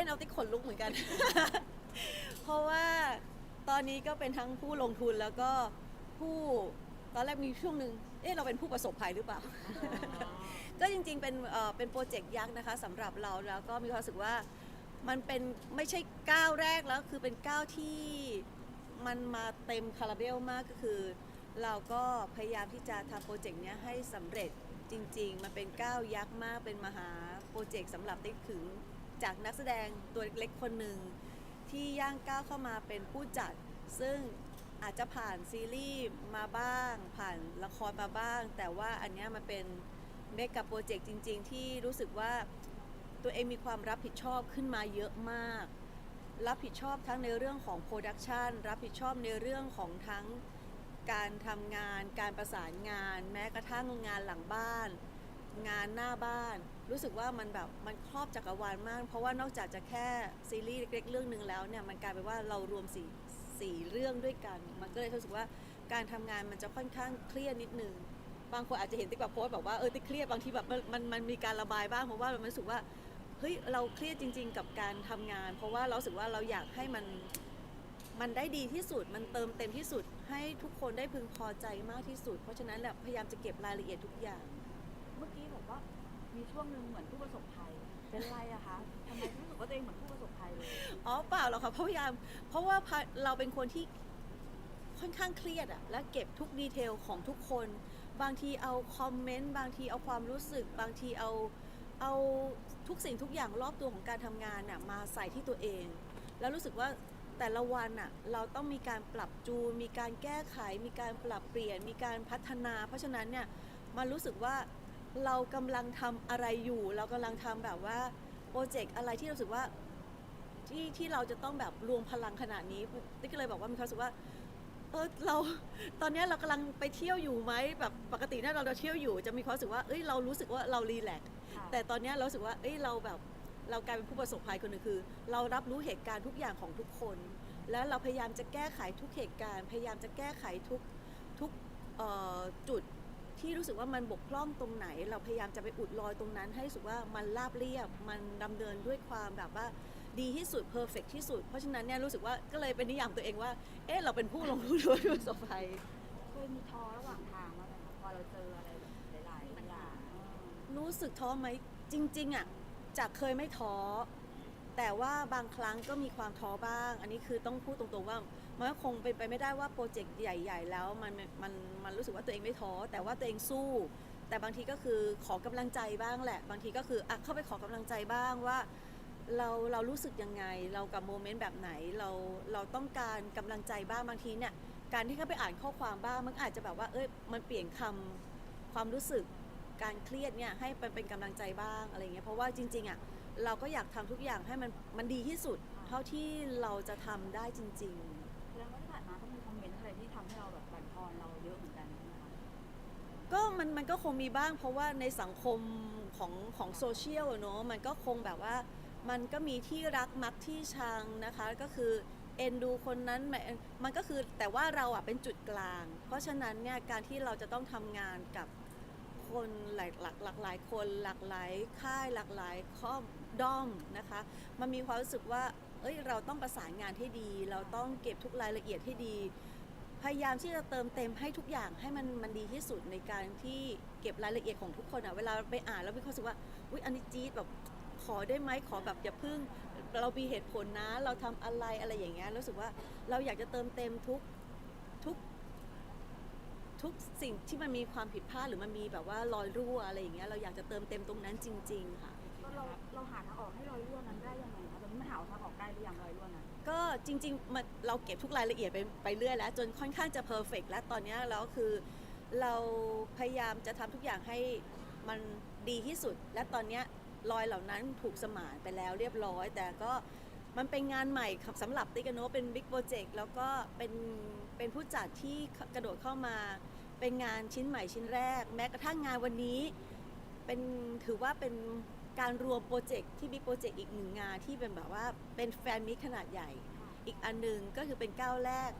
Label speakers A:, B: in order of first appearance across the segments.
A: ล่นเอาติ๊กขนลุกเหมือนกัน เพราะว่าตอนนี้ก็เป็นทั้งผู้ลงทุนแล้วก็ผู้ตอนแรกมีช่วงหนึ่งเอ๊ะเราเป็นผู้ประสบภัยหรือเปล่า ก็จริงๆ เป็นเอ่อเป็นโปรเจกต์ยักษ์นะคะสำหรับเราแล้วก็มีความรู้สึกว่ามันเป็นไม่ใช่ก้าวแรกแล้วคือเป็นก้าวที่มันมาเต็มคาราเบลมากก็คือ เราก็พยายามที่จะทำโปรเจกต์เนี้ยให้สำเร็จจริง ๆ มันเป็นก้าวยักษ์มากเป็นมหาโปรเจกต์สำหรับติ๊กถึง จากนักแสดงตัวเล็กๆคนหนึ่งที่ย่างก้าวเข้ามาเป็นผู้จัด ซึ่งอาจจะผ่านซีรีส์มาบ้าง ผ่านละครมาบ้าง แต่ว่าอันนี้มันเป็นเมกะโปรเจกต์จริง ๆ ที่รู้สึกว่าตัวเองมีความรับผิดชอบขึ้นมาเยอะมาก รับผิดชอบทั้งในเรื่องของโปรดักชันรับผิดชอบในเรื่องของทั้งการทำงาน การประสานงาน แม้กระทั่งงานหลังบ้าน งานหน้าบ้าน รู้สึกว่ามันแบบมันครอบจักรวาลมาก เพราะว่านอกจากจะแค่ซีรีส์เล็กๆเรื่องหนึ่งแล้วเนี่ยมันกลายเป็นว่าเรารวมสี่สี่เรื่องด้วยกัน มันก็เลยรู้สึกว่าการทำงานมันจะค่อนข้างเครียดนิดนึงบางคนอาจจะเห็นติ๊กแบบโพสต์แบบว่าเออติ๊กเครียดบางทีแบบมันมันมันมีการระบายบ้างเพราะว่าเรารู้สึกว่าเฮ้ยเราเครียดจริง ๆ กับการทำงาน เพราะว่าเราสึกว่าเราอยากให้มันมันได้ดีที่สุด มันเติมเต็มที่สุด ให้ทุกคนได้พึงพอใจมากที่สุด เพราะฉะนั้นแหละพยายามจะเก็บรายละเอียดทุกอย่าง
B: เมื่อกี้บอกว่า มีช่วงหนึ่งเหมือนผู้ประสบภัย เป็นไรอะคะทำไมรู้สึกว่าตัวเองเหมือนผู้ประสบภัยเลย
A: อ๋อเปล่าหรอกค่ะพยายามเพราะว่าพะเราเป็นคนที่ค่อนข้างเครียดอะและเก็บทุกดีเทลของทุกคน บางทีเอาคอมเมนต์บางทีเอาความรู้สึก บางทีเอาเอาทุกสิ่งทุกอย่างรอบตัวของการทำงานน่ะมาใส่ที่ตัวเอง แล้วรู้สึกว่าแต่ละวันน่ะเราต้องมีการปรับจูนมีการแก้ไข มีการปรับเปลี่ยน มีการพัฒนา เพราะฉะนั้นเนี่ยมันรู้สึกว่า เรากำลังทำอะไรอยู่ เรากำลังทำแบบว่าโปรเจกต์อะไรที่รู้สึกว่าที่ที่เราจะต้องแบบรวมพลังขนาดนี้ติ๊กก็เลยบอกว่ามีความรู้สึกว่า เออเราตอนเนี้ยเรากำลังไปเที่ยวอยู่ไหมแบบปกติเนี่ยเราเราเที่ยวอยู่ จะมีความรู้สึกว่าเอ้ยเรารู้สึกว่าเรารีแลกซ์
B: ค่ะ
A: แต่ตอนเนี้ยเรารู้สึกว่า เอ้ย เราแบบ เรากลายเป็นผู้ประสบภัยคนหนึ่งคือ เรารับรู้เหตุการณ์ทุกอย่างของทุกคน แล้วเราพยายามจะแก้ไขทุกเหตุการณ์ พยายามจะแก้ไขทุกทุกเอ่อจุด ที่รู้สึกว่ามันบกพร่องตรงไหน เราพยายามจะไปอุดรอยตรงนั้น ให้รู้สึกว่ามันราบเรียบ มันดำเนินด้วยความแบบว่าดีที่สุดเพอร์เฟกที่สุด เพราะฉะนั้นเนี่ยรู้สึกว่าก็เลยเป็นนิยามตัวเองว่า เออเราเป็นผู้ลงทุนหรือว่าผู้ประสบภัย
B: เคยมีท้อระหว่างทางมางไหมคะพอเราเจออะไรแบบหลายๆอย่าง
A: รู้สึกท้อไหมจริงๆอะจากเคยไม่ท้อแต่ว่าบางครั้งก็มีความท้อบ้าง อันนี้คือต้องพูดตรงๆว่า มันก็คงเป็นไปไม่ได้ว่าโปรเจกต์ใหญ่ ๆ แล้วมันมันมันรู้สึกว่าตัวเองไม่ท้อแต่ว่าตัวเองสู้ แต่บางทีก็คือขอกำลังใจบ้างแหละ บางทีก็คืออะเข้าไปขอกำลังใจบ้างว่า เราเรารู้สึกยังไง เรากับโมเมนต์แบบไหนเราเราต้องการกำลังใจบ้างบางทีเนี่ยการที่เข้าไปอ่านข้อความบ้างมันอาจจะแบบว่าเอ้ยมันเปลี่ยนคำความรู้สึกการเครียดเนี่ยให้มันเป็นกำลังใจบ้างอะไรเงี้ยเพราะว่าจริงๆอะเราก็อยากทำทุกอย่างให้มันมันดีที่สุด เท่าที่เราจะทำได้จริง
B: แก็มั
A: นมันก็คงมีบ้างเพราะว่าในสังคมของของโซเชียลเนอะมันก็คงแบบว่า มันก็มีที่รักมักที่ชังนะคะ ก็คือเอ็นดูคนนั้นมันมันก็คือแต่ว่าเราอะเป็นจุดกลาง เพราะฉะนั้นเนี่ยการที่เราจะต้องทำงานกับคนหลายหลากหลากหลายคนหลากหลายค่ายหลากหลายข้อด้อมนะคะ มันมีความรู้สึกว่า เอ้ยเราต้องประสานงานให้ดี เราต้องเก็บทุกรายละเอียดให้ดี พยายามที่จะเติมเต็มให้ทุกอย่างให้มันมันดีที่สุดในการที่เก็บรายละเอียดของทุกคนอะเวลาไปอ่านแล้วมีความรู้สึกว่าอุ๊ยอันนี้จี๊ดแบบขอได้ไหมขอแบบอย่าพึ่ง เรามีเหตุผลนะ เราทำอะไรอะไรอย่างเงี้ยรู้สึกว่าเราอยากจะเติมเต็มทุกทุกทุกสิ่งที่มันมีความผิดพลาดหรือมันมีแบบว่ารอยรั่วอะไรอย่างเงี้ยเราอยากจะเติมเต็มตรงนั้นจริง ๆ ค่ะ
B: ก็เราเราหาทางออกให้รอยรั่วนั้นได้ยังไงคะตอนนี้มันหาทางออกได้หรือยังรอยรั่วนั้น
A: ก็จริงๆมันเราเก็บทุกรายละเอียดไปไปเรื่อยแล้วจนค่อนข้างจะเพอร์เฟกแล้วตอนนี้ยแล้วคือเราพยายามจะทำทุกอย่างให้มันดีที่สุด และตอนนี้รอยเหล่านั้นถูกสมานไปแล้วเรียบร้อย แต่ก็มันเป็นงานใหม่สำหรับติกโนเป็นบิ๊กโปรเจกต์แล้วก็เป็นเป็นผู้จัดที่กระโดดเข้ามา เป็นงานชิ้นใหม่ชิ้นแรก แม้กระทั่งงานวันนี้ เป็นถือว่าเป็น การรวมโปรเจกต์ที่บิ๊กโปรเจกต์อีกหนึ่งงานที่เป็นแบบว่าเป็นแฟนมิตรขนาดใหญ่ อีกอันหนึ่งก็คือเป็นก้าวแรก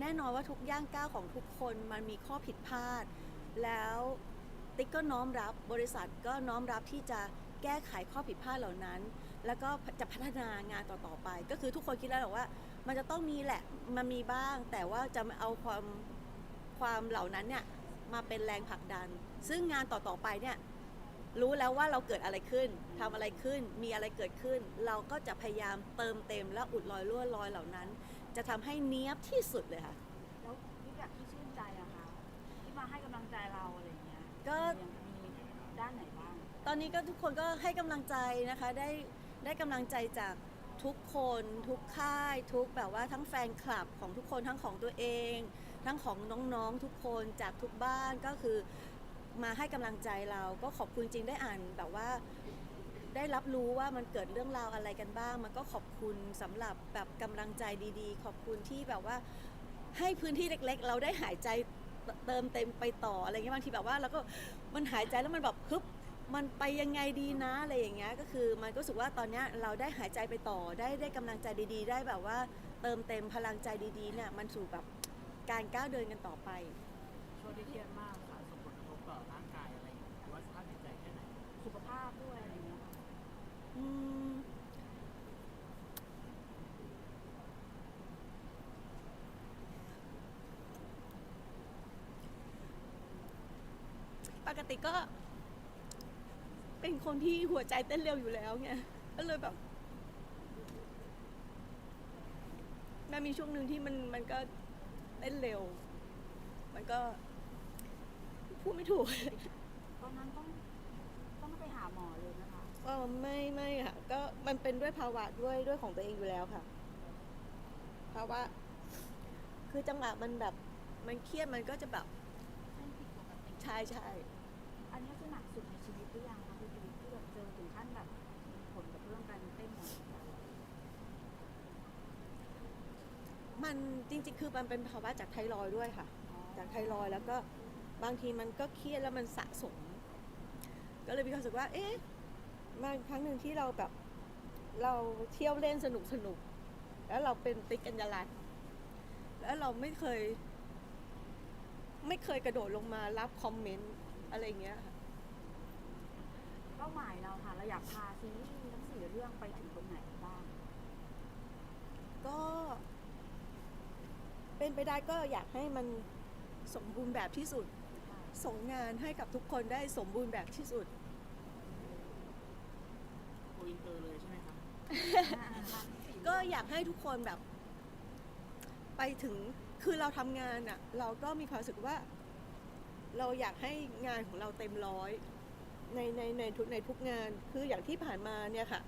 A: แน่นอนว่าทุกย่างก้าวของทุกคนมันมีข้อผิดพลาด แล้วติ๊กก็น้อมรับบริษัทก็น้อมรับที่จะแก้ไขข้อผิดพลาดเหล่านั้น แล้วก็จะพัฒนางานต่อๆไป ก็คือทุกคนคิดแล้วแหละว่า มันจะต้องมีแหละมันมีบ้าง แต่ว่าจะมาเอาความความเหล่านั้นเนี่ยมาเป็นแรงผลักดัน ซึ่งงานต่อๆไปเนี่ย รู้แล้วว่าเราเกิดอะไรขึ้นทำอะไรขึ้น มีอะไรเกิดขึ้น เราก็จะพยายามเติมเต็มและอุดรอยรั่วรอยเหล่านั้น จะทำให้เนี้ยบที่สุดเลยค่ะ
B: แล้วพี่แบบที่ชื่นใจอะคะที่มาให้กำลังใจเราอะไรอย่างเงี้ย
A: ก็
B: ยังมีด้านไหนบ้าง
A: ตอนนี้ก็ทุกคนก็ให้กำลังใจนะคะ ได้ได้กำลังใจจากทุกคนทุกค่าย ทุกแบบว่าทั้งแฟนคลับของทุกคนทั้งของตัวเอง ทั้งของน้องๆทุกคนจากทุกบ้านก็คือ มาให้กำลังใจเราก็ขอบคุณจริงได้อ่านแบบว่าได้รับรู้ว่ามันเกิดเรื่องราวอะไรกันบ้าง มันก็ขอบคุณสำหรับแบบกำลังใจดีๆ ขอบคุณที่แบบว่าให้พื้นที่เล็ก ๆ เราได้หายใจเติมเต็มไปต่ออะไรเงี้ยบางทีแบบว่าเราก็มันหายใจแล้วมันแบบฮึบมันไปยังไงดีนะอะไรอย่างเงี้ยก็คือมันก็รู้สึกว่าตอนเนี้ยเราได้หายใจไปต่อได้ได้กำลังใจดีๆ ได้แบบว่าเติมเต็มพลังใจดีๆเนี่ยมันสู่แบบการก้าวเดินกันต่อไป
C: ช่วงที่เครียดมาก
A: ปกติก็ เป็นคนที่หัวใจเต้นเร็วอยู่แล้วไงก็เลยแบบมันมีช่วงหนึ่งที่มันมันก็เต้นเร็ว มันก็พูดไม่ถูก
B: ตอนนั้นต้องต้องไปหาหมอเลย นะคะ
A: เออไม่ไม่ค่ะ ก็มันเป็นด้วยภาวะด้วยด้วยของตัวเองอยู่แล้วค่ะ ภาวะคือจังหวะมันแบบมันเครียดมันก็จะแบบ
B: เส้นผิดปกติ
A: ใช่ใช่
B: อันนี้คือหนักสุดในชีวิตหรือยังคะพี่พีที่แบบเจอถึงขั้นแบบมีผลกับเรื่องการเต้นของเรา
A: มันจริงๆ คือมันเป็นภาวะจากไทรอยด์ด้วยค่ะ จากไทรอยด์แล้วก็บางทีมันก็เครียดแล้วมันสะสม ก็เลยมีความรู้สึกว่า เอ๊ะ บางครั้งหนึ่งที่เราแบบเราเที่ยวเล่นสนุกสนุก แล้วเราเป็นติ๊กกัญญาลัตน์แล้วเราไม่เคย ไม่เคยกระโดดลงมารับคอมเมนต์อะไรอย่างเงี้ยค่ะ
B: เป้าหมายเราค่ะ เราอยากพาซีรีส์ทั้งสี่เรื่องไปถึงตรงไหนบ้าง
A: ก็ เป็นไปได้ก็อยากให้มันสมบูรณ์แบบที่สุด ส่งงานให้กับทุกคนได้สมบูรณ์แบบที่สุด
C: โกอินเตอร์เลยใช่ไหมครับ
A: ก็อยากให้ทุกคนแบบ ไปถึงคือเราทำงานอะ่ะเราก็มีความรู้สึกว่า เราอยากให้งานของเราเต็มร้อยในในในทุกในทุกงานคืออย่างที่ผ่านมาเนี่ยค่ะ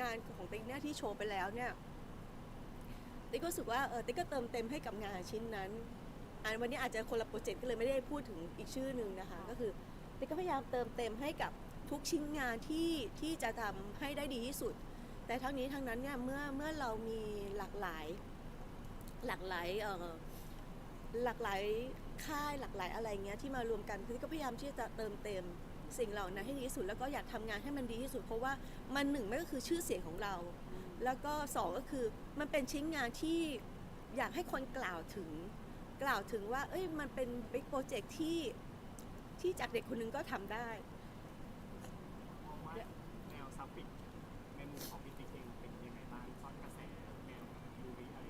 A: งานของติ๊กเนี่ยที่โชว์ไปแล้วเนี่ยติ๊กก็รู้สึกว่าเออติ๊กก็เติมเต็มให้กับงานชิ้นนั้นอันวันนี้อาจจะคนละโปรเจกต์ก็เลยไม่ได้พูดถึงอีกชื่อหนึ่งนะคะ ก็คือติ๊กก็พยายามเติมเต็มให้กับทุกชิ้นงานที่ที่จะทำให้ได้ดีที่สุด แต่ทั้งนี้ทั้งนั้นเนี่ยเมื่อเมื่อเรามีหลากหลายหลากหลายเอ่อหลากหลายค่ายหลากหลายอะไรเงี้ยที่มารวมกันคือก็พยายามที่จะเติมเต็มสิ่งเหล่านั้นให้ดีที่สุดแล้วก็อยากทำงานให้มันดีที่สุด เพราะว่ามันหนึ่งไม่ก็คือชื่อเสียงของเรา แล้วก็สองก็คือมันเป็นชิ้นงานที่อยากให้คนกล่าวถึงกล่าวถึงว่า เอ้ยมันเป็นบิ๊กโปรเจกต์ที่ที่จากเด็กคนหนึงก็ทำได้
C: มองว่าแนวซับปิกในมุมของพี่ติ๊กเองเป็นยังไงบ้างตอนกระแสแนวดูวีอะไร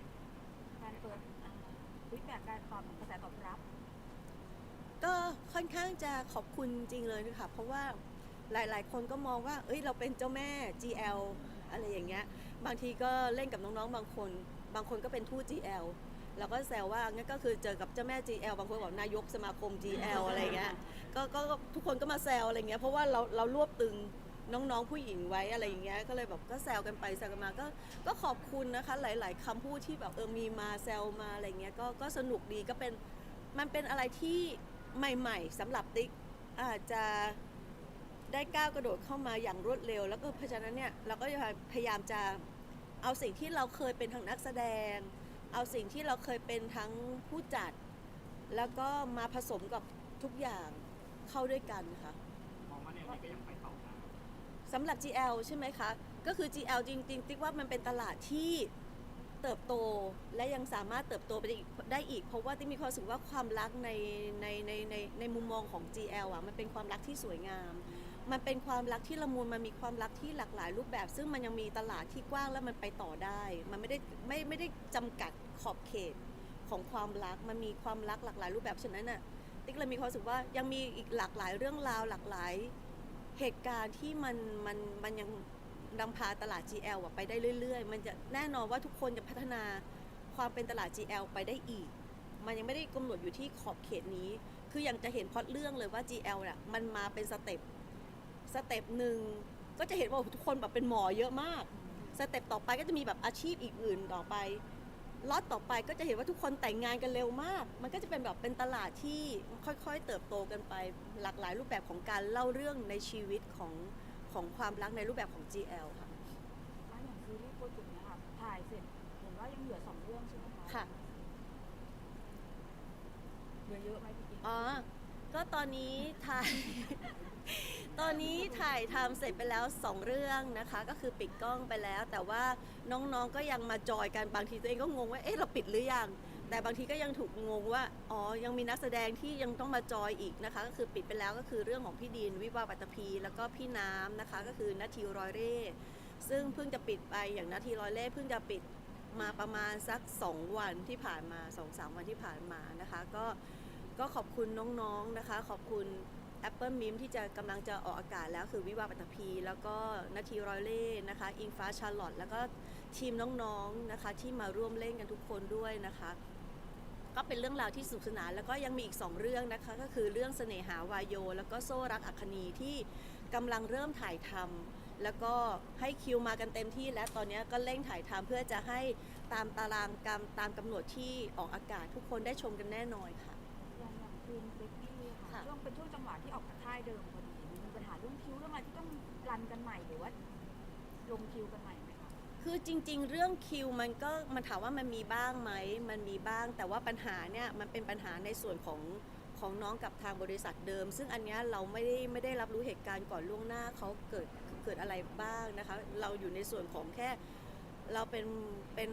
B: การเปิดฟีดแบ็ การตอบกระแสตอบรับ
A: ก็ค่อนข้างจะขอบคุณจริงเลยนะคะเพราะว่าหลาย ๆ คนก็มองว่า เอ้ยเราเป็นเจ้าแม่ GL อะไรอย่างเงี้ย บางทีก็เล่นกับน้องๆ บางคน บางคนก็เป็นทูต GL เราก็แซวว่างั้นก็คือเจอกับเจ้าแม่ GL บางคนบอกนายกสมาคม GL อะไรเงี้ยก็ก็ทุกคนก็มาแซวอะไรเงี้ยเพราะว่าเราเรารวบตึง น้องๆผู้หญิงไว้อะไรอย่างเงี้ยก็เลยแบบก็แซวกันไปแซวกันมาก็ก็ขอบคุณนะคะ หลาย ๆคำพูดที่แบบเออมีมาแซวมาอะไรเงี้ยก็ก็สนุกดีก็เป็นมันเป็นอะไรที่ใหม่ ๆสำหรับติ๊กอาจจะได้ก้าวกระโดดเข้ามาอย่างรวดเร็ว แล้วก็เพราะฉะนั้นเนี่ยเราก็จะพยายามจะเอาสิ่งที่เราเคยเป็นทั้งนักแสดง เอาสิ่งที่เราเคยเป็นทั้งผู้จัด แล้วก็มาผสมกับทุกอย่างเข้าด้วยกันค่ะ
C: มองว่าแนวนี้ก็ยังไปต่อได้
A: สำหรับ GL ใช่ไหมคะ ก็คือ GL จริงๆติ๊กว่ามันเป็นตลาดที่เติบโตและยังสามารถเติบโตไปได้อีกได้อีก เพราะว่าติ๊กมีความรู้สึกว่าความรักในในในในในมุมมองของ GL อะมันเป็นความรักที่สวยงาม มันเป็นความรักที่ละมุนมันมีความรักที่หลากหลายรูปแบบ ซึ่งมันยังมีตลาดที่กว้างแล้วมันไปต่อได้ มันไม่ได้ไม่ไม่ได้จำกัดขอบเขตของความรักมันมีความรักหลากหลายรูปแบบฉะนั้นน่ะติ๊กเลยมีความรู้สึกว่ายังมีอีกหลากหลายเรื่องราวหลากหลาย เหตุการณ์ที่มันมันมันยังนำพาตลาด GL อะไปได้เรื่อย ๆ มันจะแน่นอนว่าทุกคนจะพัฒนาความเป็นตลาด GL ไปได้อีก มันยังไม่ได้กำหนดอยู่ที่ขอบเขตนี้ คือยังจะเห็นพล็อตเรื่องเลยว่า GL เนี่ยมันมาเป็นสเต็ปสเต็ปหนึ่งก็จะเห็นว่าทุกคนแบบเป็นหมอเยอะมาก สเต็ปต่อไปก็จะมีแบบอาชีพอีกอื่นต่อไป ล็อตต่อไปก็จะเห็นว่าทุกคนแต่งงานกันเร็วมาก มันก็จะเป็นแบบเป็นตลาดที่ค่อยๆ เติบโตกันไปหลากหลายรูปแบบของการเล่าเรื่องในชีวิตของของความรักในรูปแบบของ GL ค่ะ
B: อะอย่างซีรีส์โปรเจกต์เนี้ยค่ะถ่ายเสร็จเห็นว่ายังเหลือสองเรื่องใช่ไหมคะ
A: ค่ะ
B: เหลือเยอะไหมพี่กิ๊ก
A: อ๋อก็ตอนนี้ถ่าย ตอนนี้ถ่ายทำเสร็จไปแล้ว 2 เรื่องนะคะ ก็คือปิดกล้องไปแล้ว แต่ว่าน้องๆก็ยังมาจอยกันบางทีตัวเองก็งงว่าเอ๊ะเราปิดหรือยังแต่บางทีก็ยังถูกงงว่าอ๋อยังมีนักแสดงที่ยังต้องมาจอยอีกนะคะ ก็คือปิดไปแล้วก็คือเรื่องของพี่ดินวิวาห์ปัตตภีแล้วก็พี่น้ำนะคะ ก็คือนาทีรอยเร่ซึ่งเพิ่งจะปิดไปอย่างนาทีรอยเร่เพิ่งจะปิดมาประมาณสัก 2 วันที่ผ่านมา 2-3 วันที่ผ่านมานะคะ ก็ก็ขอบคุณน้องๆนะคะ ขอบคุณ Apple Mim ที่จะกำลังจะออกอากาศแล้วคือวิวาปัตตภี แล้วก็นาทีรอยเล่นะคะ อิงฟ้าชาร์ลอตแล้วก็ทีมน้องๆนะคะที่มาร่วมเล่นกันทุกคนด้วยนะคะ ก็เป็นเรื่องราวที่สนุกสนานแล้วก็ยังมีอีก 2 เรื่องนะคะ ก็คือเรื่องเสน่หาวายโย แล้วก็โซ่รักอัคคณีที่กำลังเริ่มถ่ายทำแล้วก็ให้คิวมากันเต็มที่ และตอนนี้ก็เร่งถ่ายทำเพื่อจะให้ตามตารางกำตามกำหนดที่ออกอากาศทุกคนได้ชมกันแน่นอนค่ะ
B: เป็นช่วงจังหวะที่ออกจากค่ายเดิมพอดีมีปัญหาเรื่องคิวเรื่องอะไรที่ต้องรันกันใหม่หรือว่าลงคิวกันใหม่ไหมคะ
A: คือจริง ๆ เรื่องคิวมันก็มันถามว่ามันมีบ้างไหมมันมีบ้าง แต่ว่าปัญหาเนี่ยมันเป็นปัญหาในส่วนของของน้องกับทางบริษัทเดิม ซึ่งอันเนี้ยเราไม่ได้ไม่ได้รับรู้เหตุการณ์ก่อนล่วงหน้าเขาเกิดเกิดอะไรบ้างนะคะ เราอยู่ในส่วนของแค่เราเป็นเป็น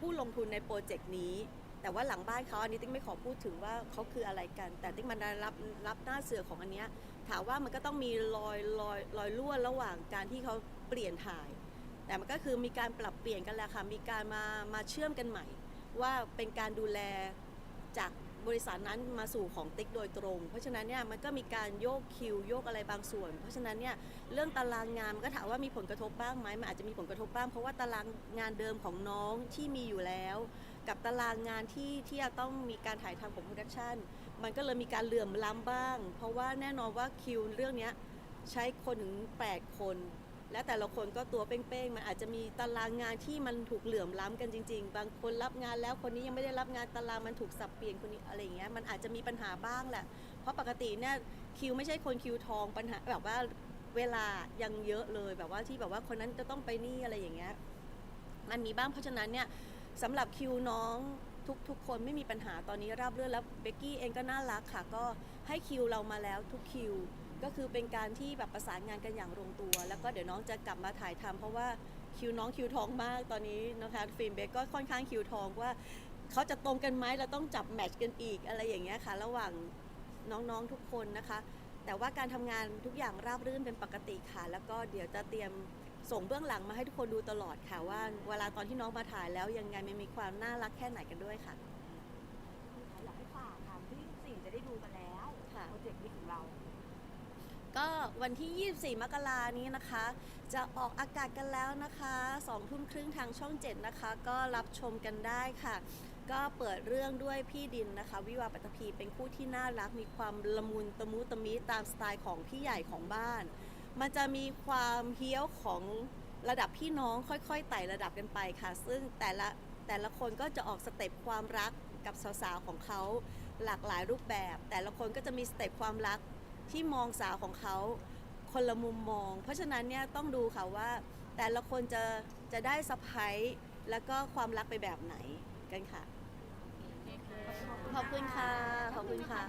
A: ผู้ลงทุนในโปรเจกต์นี้ แต่ว่าหลังบ้านเขาอันนี้ติ๊กไม่ขอพูดถึงว่าเขาคืออะไรกัน แต่ติ๊กมันได้รับรับหน้าเสือของอันเนี้ยถามว่ามันก็ต้องมีรอยรอยรอยรั่วระหว่างการที่เขาเปลี่ยนถ่าย แต่มันก็คือมีการปรับเปลี่ยนกันแหละค่ะมีการมามาเชื่อมกันใหม่ ว่าเป็นการดูแลจากบริษัทนั้นมาสู่ของติ๊กโดยตรง เพราะฉะนั้นเนี่ยมันก็มีการโยกคิวโยกอะไรบางส่วน เพราะฉะนั้นเนี่ยเรื่องตารางงานมันก็ถามว่ามีผลกระทบบ้างไหมมันอาจจะมีผลกระทบบ้างเพราะว่าตารางงานเดิมของน้องที่มีอยู่แล้ว กับตารางงานที่ที่จะต้องมีการถ่ายทำของโปรดักชันมันก็เลยมีการเหลื่อมล้ำบ้าง เพราะว่าแน่นอนว่าคิวเรื่องนี้ใช้คนถึง 8 คน และแต่ละคนก็ตัวเป้งๆ มันอาจจะมีตารางงานที่มันถูกเหลื่อมล้ำกันจริง ๆ บางคนรับงานแล้วคนนี้ยังไม่ได้รับงานตารางมันถูกสับเปลี่ยนคนนี้อะไรอย่างเงี้ยมันอาจจะมีปัญหาบ้างแหละเพราะปกติเนี่ยคิวไม่ใช่คนคิวทองปัญหาแบบว่าเวลายังเยอะเลยแบบว่าที่แบบว่าคนนั้นจะต้องไปนี่อะไรอย่างเงี้ยมันมีบ้างเพราะฉะนั้นเนี่ย สำหรับคิวน้องทุกทุกคนไม่มีปัญหาตอนนี้ราบเรื่อนแล้วเบกกี้เองก็น่ารักค่ะ ก็ให้คิวเรามาแล้วทุกคิว ก็คือเป็นการที่แบบประสานงานกันอย่างลงตัว แล้วก็เดี๋ยวน้องจะกลับมาถ่ายทำเพราะว่าคิวน้องคิวทองมากตอนนี้นะคะฟิล์มเบกก็ค่อนข้างคิวทองว่าเขาจะตรงกันไหมเราต้องจับแมทช์กันอีกอะไรอย่างเงี้ยค่ะ ระหว่างน้องๆทุกคนนะคะ แต่ว่าการทำงานทุกอย่างราบรื่นเป็นปกติค่ะ แล้วก็เดี๋ยวจะเตรียม ส่งเบื้องหลังมาให้ทุกคนดูตลอดค่ะ ว่าเวลาตอนที่น้องมาถ่ายแล้วยังไงมันมีความน่ารักแค่ไหนกันด้วยค่ะ
B: อยากให้ฝากค่ะที่สี่จะได้ดูกันแล้ว
A: ค่ะ
B: โปรเจกต์นี้ของเรา
A: ก็วันที่ 24 มกรานี้นะคะ จะออกอากาศกันแล้วนะคะ2ทุ่มครึ่งทางช่อง 7 นะคะ ก็รับชมกันได้ค่ะ ก็เปิดเรื่องด้วยพี่ดินนะคะ วิวาห์ปัตตภีเป็นคู่ที่น่ารักมีความละมุนตะมุตะมิตามสไตล์ของพี่ใหญ่ของบ้าน มันจะมีความเฮี้ยวของระดับพี่น้องค่อยๆไต่ระดับกันไปค่ะ ซึ่งแต่ละแต่ละคนก็จะออกสเต็ปความรักกับสาวๆของเขาหลากหลายรูปแบบ แต่ละคนก็จะมีสเต็ปความรักที่มองสาวของเขาคนละมุมมอง เพราะฉะนั้นเนี่ยต้องดูค่ะว่า แต่ละคนจะจะได้สะพ้ายแล้วก็ความรักไปแบบไหนกันค่ะ ขอบคุณค่ะ ขอบคุณค่ะ